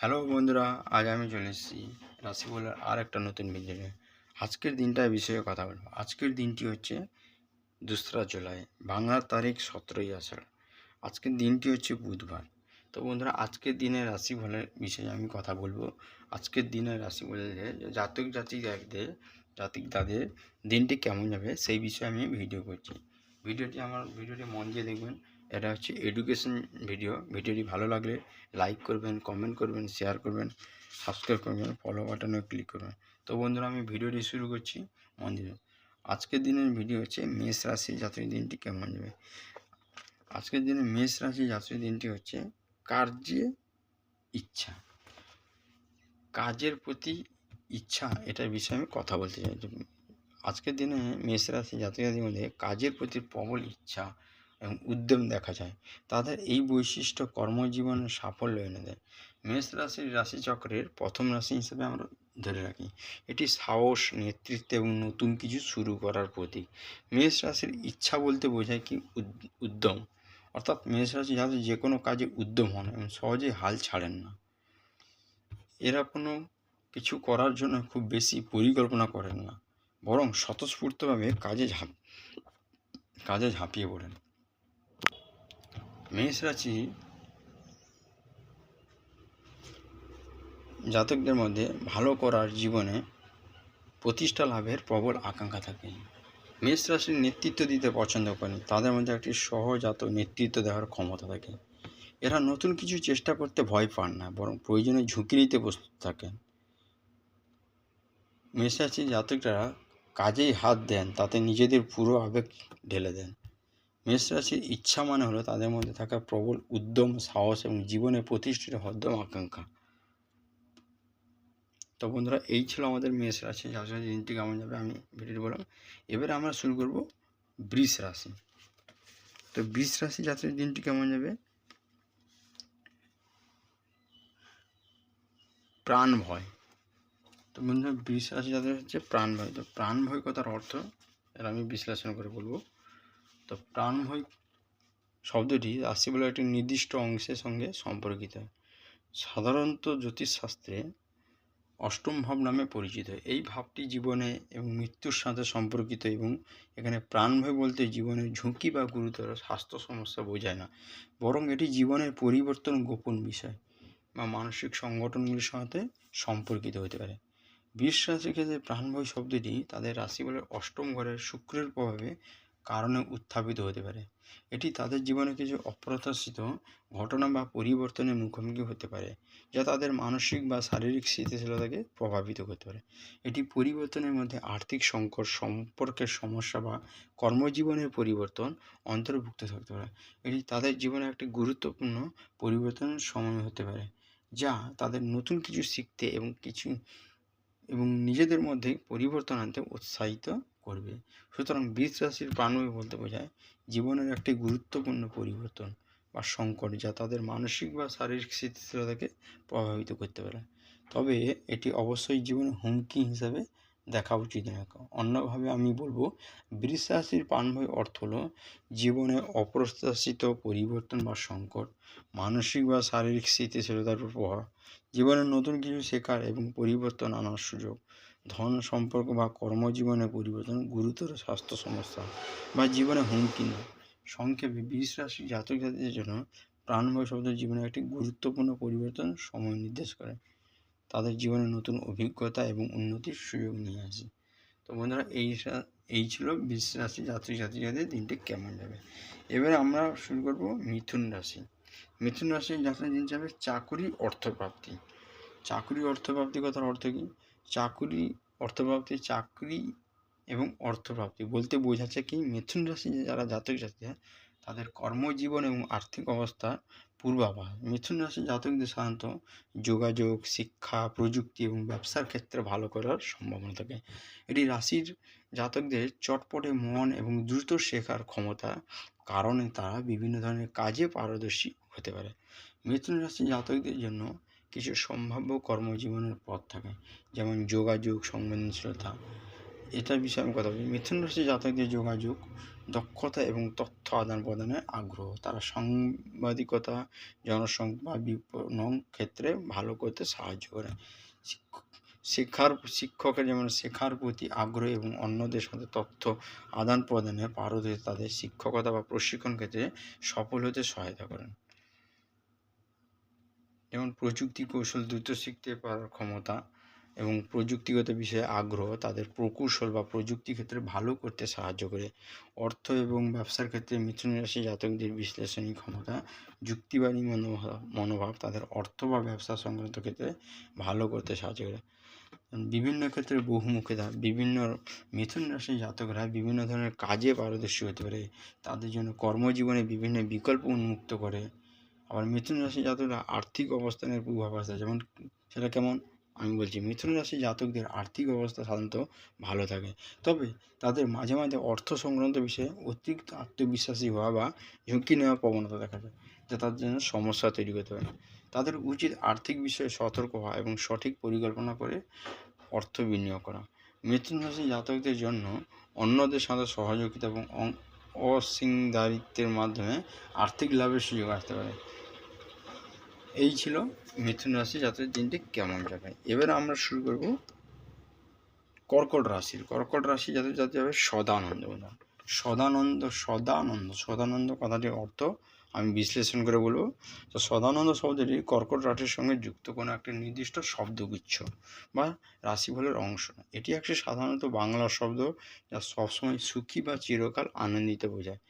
Hello বন্ধুরা, আজ আমি চলে এসেছি রাশি বলার আর একটা নতুন ভিডিও নিয়ে। আজকের দিনটার বিষয়ে কথা বলব। আজকের দিনটি হচ্ছে দোসরা জুলাই, বাংলার তারিখ সতেরোই আষাঢ়। আজকের দিনটি হচ্ছে বুধবার। তো বন্ধুরা, আজকের দিনের রাশি ফলের বিষয়ে আমি কথা বলব। আজকের দিনের রাশি বলে জাতক জাতিকদের, জাতিক তাদের দিনটি কেমন যাবে সেই বিষয়ে আমি ভিডিও করছি। ভিডিওটি আমার ভিডিওটি মন দিয়ে দেখবেন। এটা হচ্ছে এডুকেশন ভিডিও ভিডিওটি ভালো লাগলে লাইক করবেন কমেন্ট করবেন শেয়ার করবেন সাবস্ক্রাইব করবেন ফলো বাটনে ক্লিক করবেন। তো বন্ধুরা, আমি ভিডিওটি শুরু করছি মন দিয়ে। আজকের দিনের ভিডিও হচ্ছে মেষ রাশি জাতীয় দিনটি কেমন যাবে আজকের দিনে মেষ রাশি জাতীয় দিনটি হচ্ছে কার্যে ইচ্ছা। কাজের প্রতি ইচ্ছা, এটার বিষয়ে আমি কথা বলতে চাই। আজকের দিনে মেষ রাশি জাতীয় মধ্যে কাজের প্রতি প্রবল ইচ্ছা এবং উদ্যম দেখা যায়, তাদের এই বৈশিষ্ট্য কর্মজীবনের সাফল্য এনে দেয়। মেষ রাশির রাশিচক্রের প্রথম রাশি হিসেবে আমরা ধরে রাখি, এটি সাহস, নেতৃত্ব এবং নতুন কিছু শুরু করার প্রতীক। মেষ রাশির ইচ্ছা বলতে বোঝায় কি উদ- উদ্যম, অর্থাৎ মেষ রাশি যাতে যে কোনো কাজে উদ্যম হন এবং সহজে হাল ছাড়েন না। এরা কোনো কিছু করার জন্য খুব বেশি পরিকল্পনা করেন না, বরং স্বতঃস্ফূর্তভাবে কাজে ঝাঁপ, কাজে ঝাঁপিয়ে পড়েন। মেষ রাশি জাতকদের মধ্যে ভালো করার জীবনে প্রতিষ্ঠা লাভের প্রবল আকাঙ্ক্ষা থাকে। মেষ রাশির নেতৃত্ব দিতে পছন্দ করেন, তাদের মধ্যে একটি সহজাত নেতৃত্ব দেওয়ার ক্ষমতা থাকে। এরা নতুন কিছু চেষ্টা করতে ভয় পান না, বরং প্রয়োজনে ঝুঁকি নিতে প্রস্তুত থাকেন। মেষ জাতকরা কাজেই হাত দেন, তাতে নিজেদের পুরো আবেগ ঢেলে দেন। মেষ রাশির ইচ্ছা মানে হলো তাদের মধ্যে থাকা প্রবল উদ্যম, সাহস এবং জীবনে প্রতিষ্ঠিত হদ্যম আকাঙ্ক্ষা। তো বন্ধুরা, এই ছিল আমাদের মেষ রাশি। যার দিনটি কেমন যাবে আমি ভিডিওটি বললাম। এবারে আমরা শুরু করব বৃষ রাশি। তো বৃষ রাশি যাত্রার দিনটি কেমন যাবে? প্রাণ ভয়। তো বন্ধুরা, বৃষ রাশি যাদের হচ্ছে প্রাণ ভয়। তো প্রাণ ভয় কথার অর্থ এর আমি বিশ্লেষণ করে বলব। তো প্রাণভয় শব্দটি রাশি বলে একটি নির্দিষ্ট অংশের সঙ্গে সম্পর্কিত। সাধারণত জ্যোতিষশাস্ত্রে অষ্টম ভাব নামে পরিচিত। এই ভাবটি জীবনে এবং মৃত্যুর সাথে সম্পর্কিত এবং এখানে প্রাণভয় বলতে জীবনের ঝুঁকি বা গুরুতর স্বাস্থ্য সমস্যা বোঝায় না। বরং এটি জীবনের পরিবর্তন গোপন বিষয় বা মানসিক সংগঠনগুলির সাথে সম্পর্কিত হতে পারে। রাশির ক্ষেত্রে প্রাণভয় শব্দটি তাদের রাশি বলে অষ্টম ঘরের শুক্রের প্রভাবে কারণে উত্থাপিত হতে পারে। এটি তাদের জীবনে কিছু অপ্রত্যাশিত ঘটনা বা পরিবর্তনের মুখোমুখি হতে পারে, যা তাদের মানসিক বা শারীরিক স্থিতিশীলতাকে প্রভাবিত করতে পারে। এটি পরিবর্তনের মধ্যে আর্থিক সংকট, সম্পর্কের সমস্যা বা কর্মজীবনের পরিবর্তন অন্তর্ভুক্ত থাকতে পারে। এটি তাদের জীবনে একটি গুরুত্বপূর্ণ পরিবর্তনের সময় হতে পারে, যা তাদের নতুন কিছু শিখতে এবং কিছু এবং নিজেদের মধ্যে পরিবর্তন আনতে উৎসাহিত করবে। সুতরাং বৃষ রাশির প্রাণবী বলতে বোঝায়, জীবনের একটি গুরুত্বপূর্ণ পরিবর্তন বা সংকট যা তাদের মানসিক বা শারীরিক স্থিতিশীলতাকে প্রভাবিত করতে পারে। তবে এটি অবশ্যই জীবনে হুমকি হিসাবে দেখা উচিত না অন্যভাবে আমি বলব, বৃষ রাশির প্রাণভয় অর্থ হলো জীবনে অপ্রত্যাশিত পরিবর্তন বা সংকট, মানসিক বা শারীরিক স্থিতিশীলতার উপর জীবনে নতুন কিছু শেখার এবং পরিবর্তন আনার সুযোগ। ধন সম্পর্ক বা কর্মজীবনে পরিবর্তন গুরুতর স্বাস্থ্য সমস্যা বা জীবনে হুমকি নয়। সংক্ষেপে বৃষ রাশি জাতক জাতিদের জন্য প্রাণভয় শব্দ জীবনে একটি গুরুত্বপূর্ণ পরিবর্তন সময় নির্দেশ করে। তাদের জীবনে নতুন অভিজ্ঞতা এবং উন্নতির সুযোগ নিয়ে আসে। তো বন্ধুরা, এই এই ছিল বৃষ রাশি জাতক জাতিকাদের দিনটি কেমন যাবে? এবারে আমরা শুরু করব মিথুন রাশি। মিথুন রাশি জাতক দিন যাবে চাকুরি অর্থপ্রাপ্তি। চাকুরি অর্থপ্রাপ্তি কথার অর্থ কী? চাকুরি, অর্থপ্রাপ্তি, চাকরি এবং অর্থপ্রাপ্তি। বলতে বোঝাচ্ছে কি, মিথুন রাশি যারা জাতক জাতিকা তাদের কর্মজীবন এবং আর্থিক অবস্থা পূর্বাভাস। মিথুন রাশি জাতকদের সাধারণত যোগাযোগ, শিক্ষা, প্রযুক্তি এবং ব্যবসার ক্ষেত্রে ভালো করার সম্ভাবনা থাকে। এটি রাশির জাতকদের চটপটে মন এবং দ্রুত শেখার ক্ষমতা, কারণে তারা বিভিন্ন ধরনের কাজে পারদর্শী হতে পারে। মিথুন রাশি জাতকদের জন্য কিছু সম্ভাব্য কর্মজীবনের পথ থাকে, যেমন যোগাযোগ, সংবেদনশীলতা। এটার বিষয়ে আমি কথা বলি। মিথুন রাশি জাতকদের যোগাযোগ, দক্ষতা এবং তথ্য আদান প্রদানে আগ্রহ। তারা সাংবাদিকতা জনসংখ্যা বিপণন ক্ষেত্রে ভালো করতে সাহায্য করে। শিক্ষ- শেখার শিক্ষকের যেমন শেখার প্রতি আগ্রহ এবং অন্যদের সাথে তথ্য আদান প্রদানে পারদর্শী তাদের শিক্ষকতা বা প্রশিক্ষণ ক্ষেত্রে সফল হতে সহায়তা করেন। যেমন প্রযুক্তি কৌশল দ্রুত শিখতে পারার ক্ষমতা এবং প্রযুক্তিগত বিষয়ে আগ্রহ তাদের প্রকৌশল বা প্রযুক্তি ক্ষেত্রে ভালো করতে সাহায্য করে। অর্থ এবং ব্যবসার ক্ষেত্রে মিথুন রাশি জাতকদের বিশ্লেষণী ক্ষমতা, যুক্তিবাদী মনোভাব মনোভাব তাদের অর্থ বা ব্যবসা সংক্রান্ত ক্ষেত্রে ভালো করতে সাহায্য করে। বিভিন্ন ক্ষেত্রে বহুমুখিতা বিভিন্ন মিথুন রাশি জাতকরা বিভিন্ন ধরনের কাজে পারদর্শী হতে পারে। তাদের জন্য কর্মজীবনে বিভিন্ন বিকল্প উন্মুক্ত করে। আবার মিথুন রাশি জাতকরা আর্থিক অবস্থানের পূর্বাভাস আছে। যেমন সেটা কেমন? আমি বলছি, মিথুন রাশি জাতকদের আর্থিক অবস্থা সাধারণত ভালো থাকে। তবে তাদের মাঝে মাঝে অর্থ সংক্রান্ত বিষয়ে অতিরিক্ত আত্মবিশ্বাসী হওয়া বা ঝুঁকি নেওয়ার প্রবণতা দেখা যায়, যা তাদের জন্য সমস্যা তৈরি করতে পারে। তাদের উচিত আর্থিক বিষয়ে সতর্ক হওয়া এবং সঠিক পরিকল্পনা করে অর্থ বিনিয়োগ করা। মিথুন রাশি জাতকদের জন্য অন্যদের সাথে সহযোগিতা এবং অং- অংশীদারিত্বের মাধ্যমে আর্থিক লাভের সুযোগ আসতে পারে। এই ছিল মিথুন রাশি জাতকের দিনটি কেমন যাবে? এবার আমরা শুরু করব কর্কট রাশির। কর্কট রাশি যাদের যাতে যাবে সদানন্দ। সদানন্দ সদানন্দ সদানন্দ কথাটির অর্থ আমি বিশ্লেষণ করে বলব। তো সদানন্দ শব্দটি কর্কট রাশির সঙ্গে যুক্ত কোনো একটি নির্দিষ্ট শব্দগুচ্ছ বা রাশিফলের অংশ এটি একটি সাধারণত বাংলা শব্দ যা সবসময় সুখী বা চিরকাল আনন্দিত বোঝায়।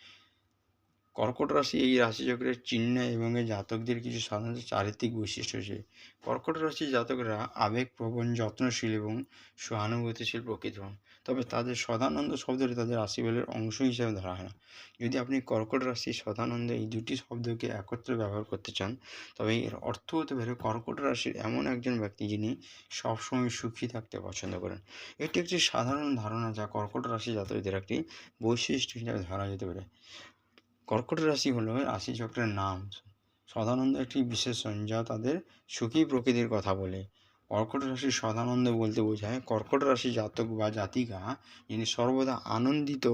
কর্কট রাশি এই রাশিচক্রের চিহ্ন এবং এই জাতকদের কিছু সাধারণত চারিত্রিক বৈশিষ্ট্য রয়েছে কর্কট রাশি জাতকরা আবেগপ্রবণ যত্নশীল এবং সহানুভূতিশীল প্রকৃত হন। তবে তাদের সদানন্দ শব্দটি তাদের রাশিফলের অংশ হিসেবে ধরা হয় না। যদি আপনি কর্কট রাশি সদানন্দ এই দুটি শব্দকে একত্রে ব্যবহার করতে চান, তবে এর অর্থ হতে পারে কর্কট রাশির এমন একজন ব্যক্তি যিনি সবসময় সুখী থাকতে পছন্দ করেন। এটি একটি সাধারণ ধারণা যা কর্কট রাশি জাতকদের একটি বৈশিষ্ট্য হিসেবে ধরা যেতে পারে। কর্কট রাশি হলো রাশিচক্রের নাম। সদানন্দ একটি বিশেষণ যা তাদের সুখী প্রকৃতির কথা বলে। কর্কট রাশি সদানন্দ বলতে বোঝায় কর্কট রাশি জাতক বা জাতিকা যিনি সর্বদা আনন্দিত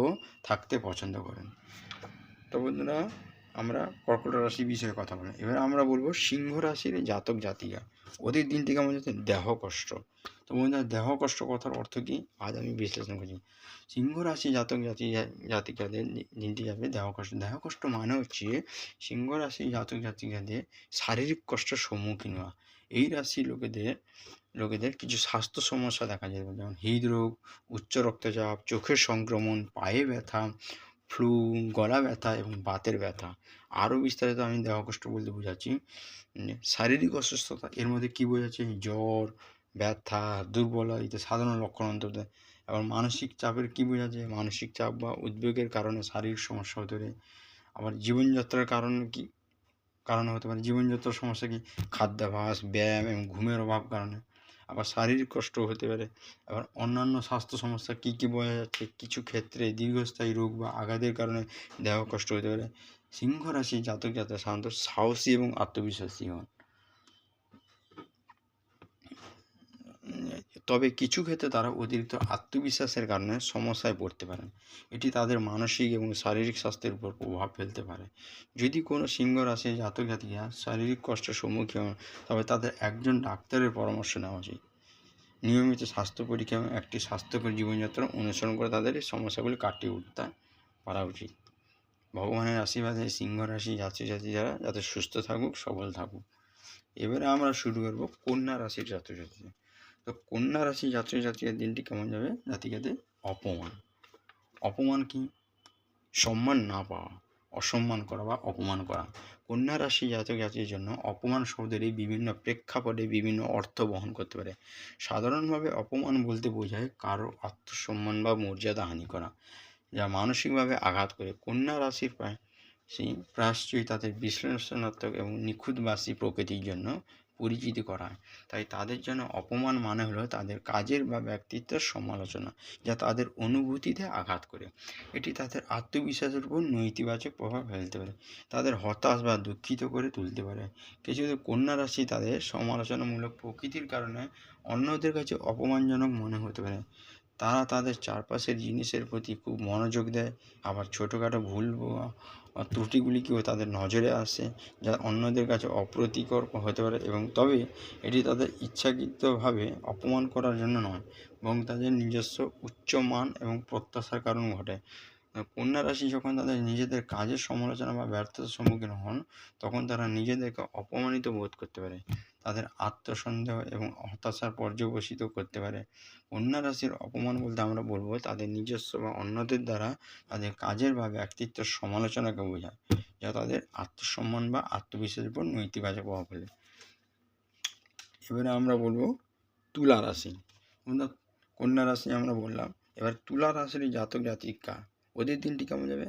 থাকতে পছন্দ করেন। তো বন্ধুরা, আমরা কর্কট রাশি বিষয়ে কথা বললাম। এবার আমরা বলব সিংহ রাশির জাতক জাতিকা। ওদের দিনটি কেমন যাচ্ছে দেহ কষ্ট। তো বন্ধুরা, দেহ কষ্ট কথার অর্থ কি? আজ আমি বিশ্লেষণ করছি। সিংহ রাশি জাতক জাতি জাতিকাদের দিনটি যাবে দেহ কষ্ট। দেহ কষ্ট মানে হচ্ছে সিংহ রাশি জাতক জাতিকাদের শারীরিক কষ্টের সম্মুখীন হওয়া। এই রাশি লোকেদের লোকেদের কিছু স্বাস্থ্য সমস্যা দেখা যায়। যেমন হৃদরোগ, উচ্চ রক্তচাপ, চোখের সংক্রমণ, পায়ে ব্যথা ফ্লু, গলা ব্যথা এবং বাতের ব্যথা। আরও বিস্তারিত আমি দেহ কষ্ট বলতে বোঝাচ্ছি। শারীরিক অসুস্থতা, এর মধ্যে কী বোঝাচ্ছে? জ্বর, ব্যথা, দুর্বলতা ইত্যাদি, সাধারণ লক্ষণ অন্তত। আবার মানসিক চাপের কী বোঝাচ্ছে? মানসিক চাপ বা উদ্বেগের কারণে শারীরিক সমস্যা হতে পারে। আবার জীবনযাত্রার কারণে কি? কারণে হতে পারে। জীবনযাত্রার সমস্যা কি? খাদ্যাভ্যাস ব্যায়াম এবং ঘুমের অভাব কারণে। আবার শারীরিক কষ্ট হতে পারে। আবার অন্যান্য স্বাস্থ্য সমস্যা, কী কী বোঝা যাচ্ছে? কিছু ক্ষেত্রে দীর্ঘস্থায়ী রোগ বা আঘাতের কারণে দেহ কষ্ট হতে পারে। সিংহ রাশি জাতক জাতক সাধারণত সাহসী এবং আত্মবিশ্বাসী হন। তবে কিছু ক্ষেত্রে তারা অতিরিক্ত আত্মবিশ্বাসের কারণে সমস্যায় পড়তে পারেন। এটি তাদের মানসিক এবং শারীরিক স্বাস্থ্যের উপর প্রভাব ফেলতে পারে। যদি কোনো সিংহ রাশির জাতক জাতিকা শারীরিক কষ্টের সম্মুখীন হন, তবে তাদের একজন ডাক্তারের পরামর্শ নেওয়া উচিত। নিয়মিত স্বাস্থ্য পরীক্ষা এবং একটি স্বাস্থ্যকর জীবনযাত্রা অনুসরণ করে তাদের এই সমস্যাগুলি কাটিয়ে উঠতে পারা উচিত। ভগবানের আশীর্বাদে সিংহ রাশি জাতি জাতি যারা যাতে সুস্থ থাকুক, সবল থাকুক। এবারে আমরা শুরু করব কন্যা রাশির ছাত্রছাত্রী তো কন্যা রাশি ছাত্রছাত্রীদের দিনটি কেমন যাবে? জাতিকাতে অপমান। অপমান কি? সম্মান না পাওয়া, অসম্মান করা বা অপমান করা। কন্যা রাশি জাতক জাতির জন্য অপমান শব্দেরই বিভিন্ন প্রেক্ষাপটে বিভিন্ন অর্থ বহন করতে পারে। সাধারণভাবে অপমান বলতে বোঝায় কারও আত্মসম্মান বা মর্যাদা হানি করা, যা মানসিকভাবে আঘাত করে। কন্যা রাশির প্রায়, সেই প্রায়শ্চয়ই তাদের বিশ্লেষণাত্মক এবং নিখুঁতবাসী প্রকৃতির জন্য পরিচিতি করা হয় তাই তাদের জন্য অপমান মানে হলো তাদের কাজের বা ব্যক্তিত্বের সমালোচনা, যা তাদের অনুভূতিতে আঘাত করে। এটি তাদের আত্মবিশ্বাসের উপর নৈতিবাচক প্রভাব ফেলতে পারে, তাদের হতাশ বা দুঃখিত করে তুলতে পারে। কিছু কন্যা রাশি তাদের সমালোচনামূলক প্রকৃতির কারণে অন্যদের কাছে অপমানজনক মনে হতে পারে। তারা তাদের চারপাশের জিনিসের প্রতি খুব মনোযোগ দেয়, আবার ছোটোখাটো ভুল ত্রুটিগুলিকেও তাদের নজরে আসে, যা অন্যদের কাছে অপ্রতিকর হতে পারে এবং তবে এটি তাদের ইচ্ছাকৃতভাবে অপমান করার জন্য নয় এবং তাদের নিজস্ব উচ্চ মান এবং প্রত্যাশার কারণ ঘটে। কন্যা রাশি যখন তাদের নিজেদের কাজের সমালোচনা বা ব্যর্থতার সম্মুখীন হন, তখন তারা নিজেদেরকে অপমানিত বোধ করতে পারে। তাদের আত্মসন্দেহ এবং হতাশার পর্যবসিত করতে পারে। কন্যা রাশির অপমান বলতে আমরা বলব তাদের নিজস্ব বা অন্যদের দ্বারা তাদের কাজের বা ব্যক্তিত্বের সমালোচনাকে বোঝায়, যা তাদের আত্মসম্মান বা আত্মবিশ্বাসের উপর নৈতিবাচক প্রভাব ফেলে। এবারে আমরা বলব তুলা রাশি। কন্যা রাশি আমরা বললাম, এবার তুলা রাশির জাতক জাতিকা, ওদের দিনটি কেমন যাবে?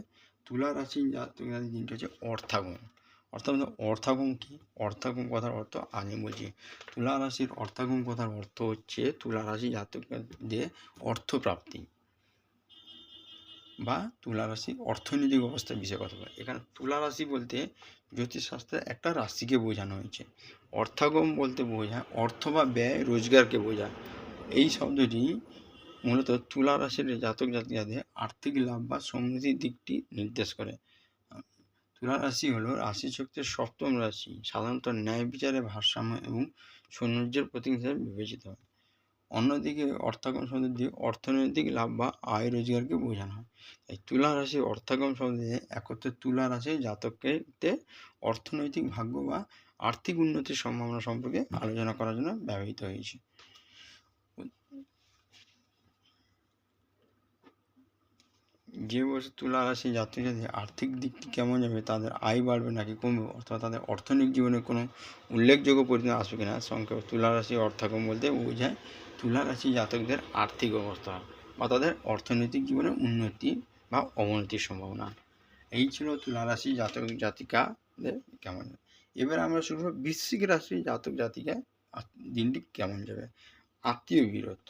তুলা রাশির জাতক জাতির দিনটি হচ্ছে অর্থাগম অর্থাৎ আমাদের অর্থাগম কি? অর্থাগম কথার অর্থ আমি বলছি। তুলা রাশির অর্থাগম কথার অর্থ হচ্ছে তুলা রাশি জাতকদের অর্থপ্রাপ্তি বা তুলা রাশি অর্থনৈতিক অবস্থার বিষয়ে কথা বলে। এখানে তুলা রাশি বলতে জ্যোতিষশাস্ত্রে একটা রাশিকে বোঝানো হয়েছে। অর্থাগম বলতে বোঝায় অর্থ বা ব্যয় রোজগারকে বোঝায়। এই শব্দটি মূলত তুলা রাশির জাতক জাতিকাদের আর্থিক লাভ বা সমৃদ্ধির দিকটি নির্দেশ করে। তুলা রাশি হল রাশি চক্রের সপ্তম রাশি। সাধারণত ন্যায় বিচারে ভারসাম্য এবং সৌন্দর্যের প্রতীক হিসেবে বিবেচিত হয়। অন্যদিকে অর্থাগম শব্দ দিয়ে অর্থনৈতিক লাভ বা আয় রোজগারকে বোঝানো হয়। তাই তুলা রাশি অর্থাগম শব্দ দিয়ে একত্রে তুলা রাশি জাতককে অর্থনৈতিক ভাগ্য বা আর্থিক উন্নতির সম্ভাবনা সম্পর্কে আলোচনা করার জন্য ব্যবহৃত হয়েছে। যে বছর তুলা রাশি জাতক জাতি আর্থিক দিকটি কেমন যাবে, তাদের আয় বাড়বে নাকি কমবে অথবা তাদের অর্থনৈতিক জীবনে কোনো উল্লেখযোগ্য পরিণতি আসবে কিনা, সংক্ষেপে তুলা রাশি অর্থাগম বলতে বোঝায় তুলা রাশি জাতকদের আর্থিক অবস্থা বা তাদের অর্থনৈতিক জীবনে উন্নতি বা অবনতির সম্ভাবনা। এই ছিল তুলা রাশি জাতক জাতিকাদের কেমন এবার আমরা শুরু করব বৃশ্চিক রাশি জাতক জাতিকা দিনটি কেমন যাবে। আত্মীয় বিরোধ।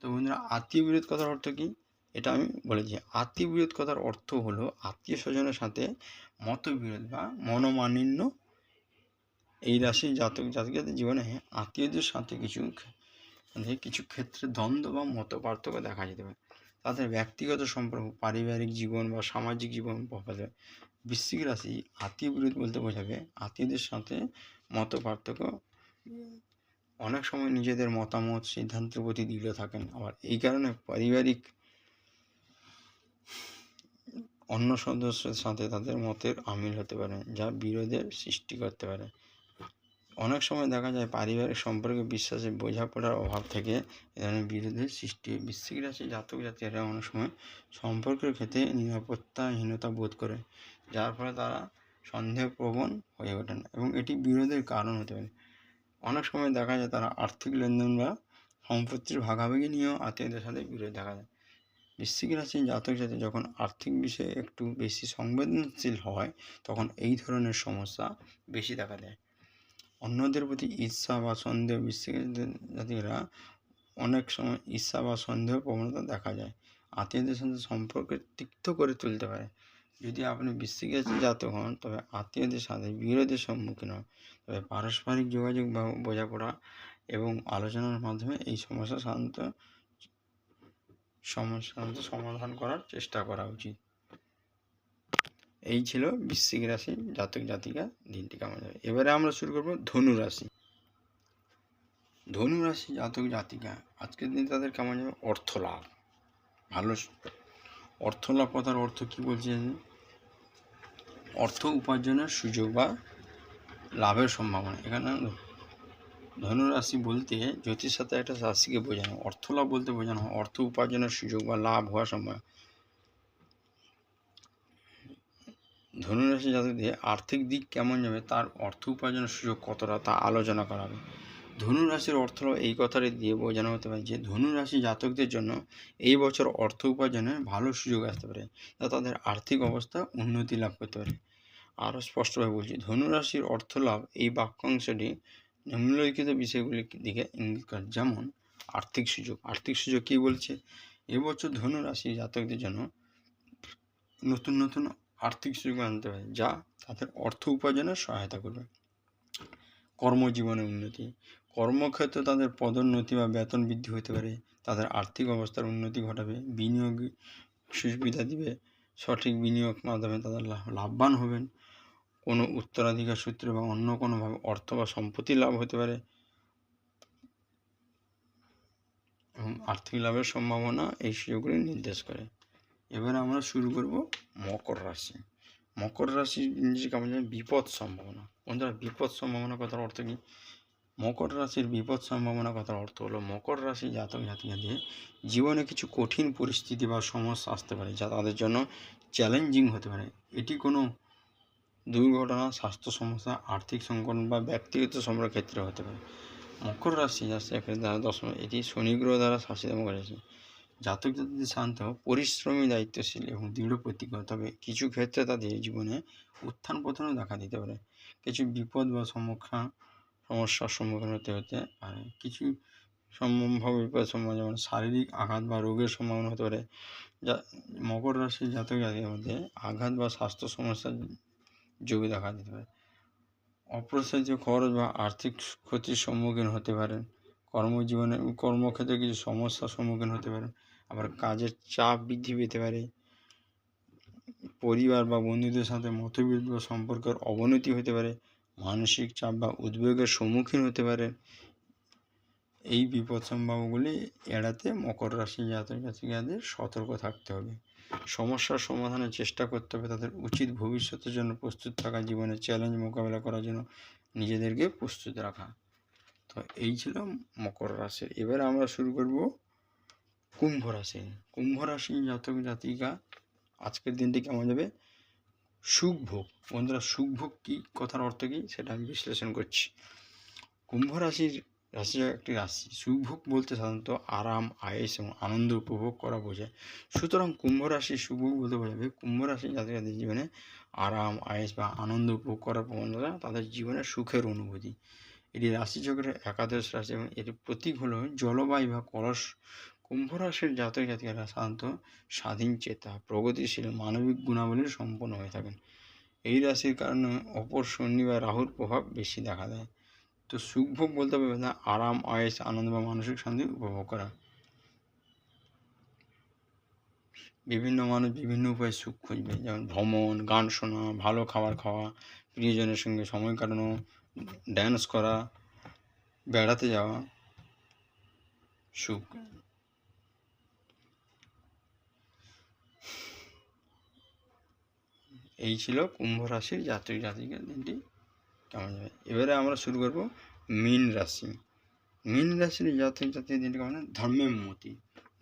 তো বন্ধুরা, আত্মীয় বিরোধ কথার অর্থ কী? এটা আমি বলেছি। আত্মীয় বিরোধ কথার অর্থ হলো আত্মীয় স্বজনের সাথে মতবিরোধ বা মনোমালিন্য এই রাশির জাতক জাতিকাদের জীবনে আত্মীয়দের সাথে কিছু মানে কিছু ক্ষেত্রে দ্বন্দ্ব বা মত পার্থক্য দেখা যেতে পারে। তাদের ব্যক্তিগত সম্পর্ক, পারিবারিক জীবন বা সামাজিক জীবন প্রভাবে বৃশ্চিক রাশি আত্মীয় বিরোধ বলতে বোঝাবে আত্মীয়দের সাথে মত পার্থক্য। অনেক সময় নিজেদের মতামত, সিদ্ধান্তের প্রতি দৃঢ় থাকেন। আবার এই কারণে পারিবারিক অন্য সদস্যের সাথে তাদের মতের আমিল হতে পারে, যা বিরোধের সৃষ্টি করতে পারে। অনেক সময় দেখা যায় পারিবারিক সম্পর্কে বিশ্বাসে বোঝাপড়ার অভাব থেকে এ ধরনের বিরোধের সৃষ্টি। বৃশ্চিক রাশি জাতক জাতীয়রা অনেক সময় সম্পর্কের ক্ষেত্রে নিরাপত্তাহীনতা বোধ করে, যার ফলে তারা সন্দেহপ্রবণ হয়ে ওঠেন এবং এটি বিরোধের কারণ হতে পারে। অনেক সময় দেখা যায় তারা আর্থিক লেনদেন বা সম্পত্তির ভাগাভাগি নিয়েও আত্মীয়দের সাথে বিরোধ দেখা যায়। বৃশ্চিক রাশি জাতক জাতি যখন আর্থিক বিষয়ে একটু বেশি সংবেদনশীল হয়, তখন এই ধরনের সমস্যা বেশি দেখা দেয়। অন্যদের প্রতি ঈর্ষা বা সন্দেহ বৃশ্চিক জাতিরা অনেক সময় ঈর্ষা বা সন্দেহ প্রবণতা দেখা যায়। আত্মীয়দের সাথে সম্পর্কে তিক্ত করে তুলতে পারে। যদি আপনি বৃশ্চিক জাতক হন, তবে আত্মীয়দের সাথে বিরোধের সম্মুখীন হন। তবে পারস্পরিক যোগাযোগ বা বোঝাপড়া এবং আলোচনার মাধ্যমে এই সমস্যা সাধারণত সমস্যার সমাধান করার চেষ্টা করা উচিত। এই ছিল বৃশ্চিক রাশি, জাতক, জাতিকা, দিনটি কেমন যাবে? এবারে আমরা শুরু করব ধনু রাশি। ধনু রাশি, জাতক, জাতিকা, আজকের দিন তাদের কেমন যাবে? অর্থ লাভ ভালো অর্থ লাভ কথার অর্থ কি বলছে অর্থ উপার্জনের সুযোগ বা লাভের সম্ভাবনা। এখানে ধনুরাশি বলতে জ্যোতিষ সাথে একটা রাশিকে বোঝানো অর্থ লাভ বলতে বোঝানো হয়। অর্থ উপার্জনের সুযোগ বা লাভ হওয়ার সময়। ধনুরাশি যাদের আর্থিক দিক কেমন যাবে, তার অর্থ উপার্জনের সুযোগ কতটা, তা আলোচনা করা হবে। ধনুরাশির অর্থ এই কথাটি দিয়ে বোঝানো হতে পারে যে, ধনুরাশি জাতকদের জন্য এই বছর অর্থ উপার্জনের ভালো সুযোগ আসতে পারে তা তাদের আর্থিক অবস্থা উন্নতি লাভ করতে পারে। আরও স্পষ্টভাবে বলছি, ধনুরাশির অর্থ লাভ এই বাক্যাংশটি নিম্নলিখিত বিষয়গুলির দিকে ইঙ্গিত করে। যেমন, আর্থিক সুযোগ। আর্থিক সুযোগ কী বলছে? এবছর ধনু রাশি জাতকদের জন্য নতুন নতুন আর্থিক সুযোগ আনতে পারে, যা তাদের অর্থ উপার্জনে সহায়তা করবে। কর্মজীবনে উন্নতি। কর্মক্ষেত্রে তাদের পদোন্নতি বা বেতন বৃদ্ধি হতে পারে। তাদের আর্থিক অবস্থার উন্নতি ঘটাবে। বিনিয়োগ সুবিধা দিবে। সঠিক বিনিয়োগ মাধ্যমে তাদের লাভ- লাভবান হবেন। কোনো উত্তরাধিকার সূত্রে বা অন্য কোনোভাবে অর্থ বা সম্পত্তি লাভ হতে পারে। এবং আর্থিক লাভের সম্ভাবনা এই সুযোগগুলি নির্দেশ করে। এবারে আমরা শুরু করব মকর রাশি। মকর রাশি ইংরেজি কেমন জানি বিপদ সম্ভাবনা। বন্ধুরা বিপদ সম্ভাবনা কথার অর্থ কী? মকর রাশির বিপদ সম্ভাবনা কথার অর্থ হলো মকর রাশি জাতক জাতিকাদের জীবনে কিছু কঠিন পরিস্থিতি বা সমস্যা আসতে পারে, যা তাদের জন্য চ্যালেঞ্জিং হতে পারে। এটি কোনো দুর্ঘটনা, স্বাস্থ্য সমস্যা, আর্থিক সংকট বা ব্যক্তিগত সম্পর্কের ক্ষেত্রে হতে পারে। মকর রাশি যাচ্ছে এখানে দ্বারা দশম। এটি শনি গ্রহ দ্বারা শাসিত মকর রাশি। জাতক জাতিদের শান্ত, পরিশ্রমী, দায়িত্বশীল এবং দৃঢ় প্রতিজ্ঞ। তবে কিছু ক্ষেত্রে তাদের জীবনে উত্থান পতনও দেখা দিতে পারে। কিছু বিপদ বা সম্মুখীন সমস্যার সম্মুখীন হতে হতে পারে। কিছু সম্ভব বিপদ সম্ভাবনা যেমন শারীরিক আঘাত বা রোগের সম্ভাবনা হতে পারে। যা মকর রাশির জাতক জাতির মধ্যে আঘাত বা স্বাস্থ্য সমস্যার যোগ দেখা দিতে পারে। অপ্রত্যাশিত খরচ বা আর্থিক ক্ষতির সম্মুখীন হতে পারেন। কর্মজীবনে কর্মক্ষেত্রে কিছু সমস্যার সম্মুখীন হতে পারেন। আবার কাজের চাপ বৃদ্ধি পেতে পারে। পরিবার বা বন্ধুদের সাথে মতবিরোধ বা সম্পর্কের অবনতি হতে পারে। মানসিক চাপ বা উদ্বেগের সম্মুখীন হতে পারে। এই বিপদ সম্ভাবনাগুলি এড়াতে মকর রাশি জাতক জাতিকাদের সতর্ক থাকতে হবে। সমস্যার সমাধানের চেষ্টা করতে হবে। তাদের উচিত ভবিষ্যতের জন্য প্রস্তুত থাকা, জীবনের চ্যালেঞ্জ মোকাবেলা করার জন্য নিজেদেরকে প্রস্তুত রাখা। তো এই ছিল মকর রাশির। এবারে আমরা শুরু করব কুম্ভ রাশি। কুম্ভ রাশি জাতক জাতিকা, আজকের দিনটি কেমন যাবে? সুখ ভোগ। বন্ধুরা, সুখ ভোগ কী? কথার অর্থ কী? সেটা আমি বিশ্লেষণ করছি। কুম্ভ রাশির রাশি একটি রাশি। সুখভোগ বলতে সাধারণত আরাম, আয়েস এবং আনন্দ উপভোগ করা বোঝায়। সুতরাং কুম্ভ রাশি সুখভোগ বলতে বোঝাবে কুম্ভ রাশি যাদের যাদের জীবনে আরাম, আয়েস বা আনন্দ উপভোগ করার প্রবণতা তাদের জীবনে সুখের অনুভূতি। এটি রাশিচক্রের একাদশ রাশি এবং এর প্রতীক হল জলবায়ু বা কলস। কুম্ভ রাশির জাতক জাতিকারা সাধারণত স্বাধীন, চেতা, প্রগতিশীল, মানবিক গুণাবলীর সম্পন্ন হয়ে থাকেন। এই রাশির কারণে অপর শনি বা রাহুর প্রভাব বেশি দেখা দেয়। তো সুখভোগ বলতে পারবে না, আরাম আয়েস আনন্দ বা মানসিক শান্তি উপভোগ করা। বিভিন্ন মানুষ বিভিন্ন উপায়ে সুখ খুঁজবে, যেমন ভ্রমণ, গান শোনা, ভালো খাবার খাওয়া, প্রিয়জনের সঙ্গে সময় কাটানো ড্যান্স করা, বেড়াতে যাওয়া, সুখ। এই ছিল কুম্ভ রাশির জাতক জাতিকের দিনটি। কেমন যাবে? এবারে আমরা শুরু করব মীন রাশি। মীন রাশির জাতক জাতির দিনটি কেমন ধর্মের মতি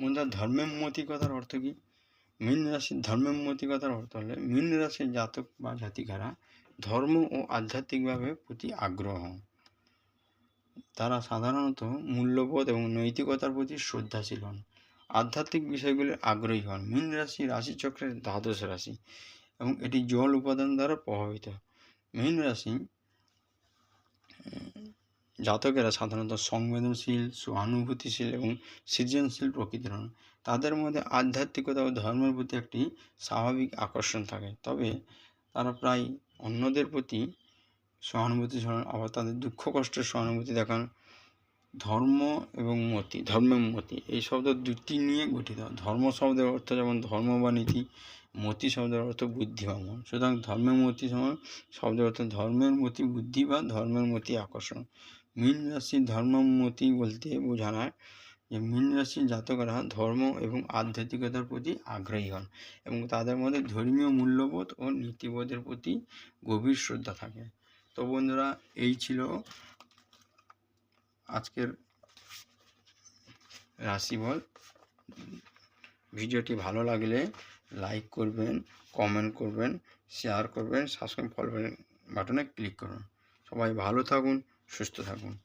বন্ধুরা ধর্মের মতি কথার অর্থ কী? মীন রাশির ধর্মের মতি কথার অর্থ হলে মীন রাশির জাতক বা জাতিকারা ধর্ম ও আধ্যাত্মিকভাবে প্রতি আগ্রহ। তারা সাধারণত মূল্যবোধ এবং নৈতিকতার প্রতি শ্রদ্ধাশীল হন। আধ্যাত্মিক বিষয়গুলির আগ্রহী হন। মীন রাশি রাশিচক্রের দ্বাদশ রাশি এবং এটি জল উপাদান দ্বারা প্রভাবিত। মীন রাশি জাতকেরা সাধারণত সংবেদনশীল, সহানুভূতিশীল এবং সৃজনশীল প্রকৃতির হন। তাদের মধ্যে আধ্যাত্মিকতা ও ধর্মের প্রতি একটি স্বাভাবিক আকর্ষণ থাকে। তবে তারা প্রায় অন্যদের প্রতি সহানুভূতিশীল হন, আবার তাদের দুঃখ, কষ্টের সহানুভূতি দেখান। ধর্ম এবং মতি, ধর্মের মতি, এই শব্দ দুটি নিয়ে গঠিত। ধর্ম শব্দের অর্থ যেমন ধর্ম বা নীতি মতি শব্দের অর্থ বুদ্ধি বা সুতরাং ধর্মের মতি শব্দের অর্থ ধর্মের মতি বুদ্ধি বা ধর্মের মতি আকর্ষণ। মীন রাশির ধর্মমতি বলতে বোঝায় যে মীন রাশির জাতকরা ধর্ম এবং আধ্যাত্মিকতার প্রতি আগ্রহী হন এবং তাদের মধ্যে ধর্মীয় মূল্যবোধ ও নীতিবোধের প্রতি গভীর শ্রদ্ধা থাকে। তো বন্ধুরা, এই ছিল আজকের রাশিফল। ভিডিওটি ভালো লাগলে লাইক করবেন কমেন্ট করবেন শেয়ার করবেন সাবস্ক্রাইব ফলো বাটনে ক্লিক করুন। সবাই ভালো থাকুন, সুস্থ থাকুন।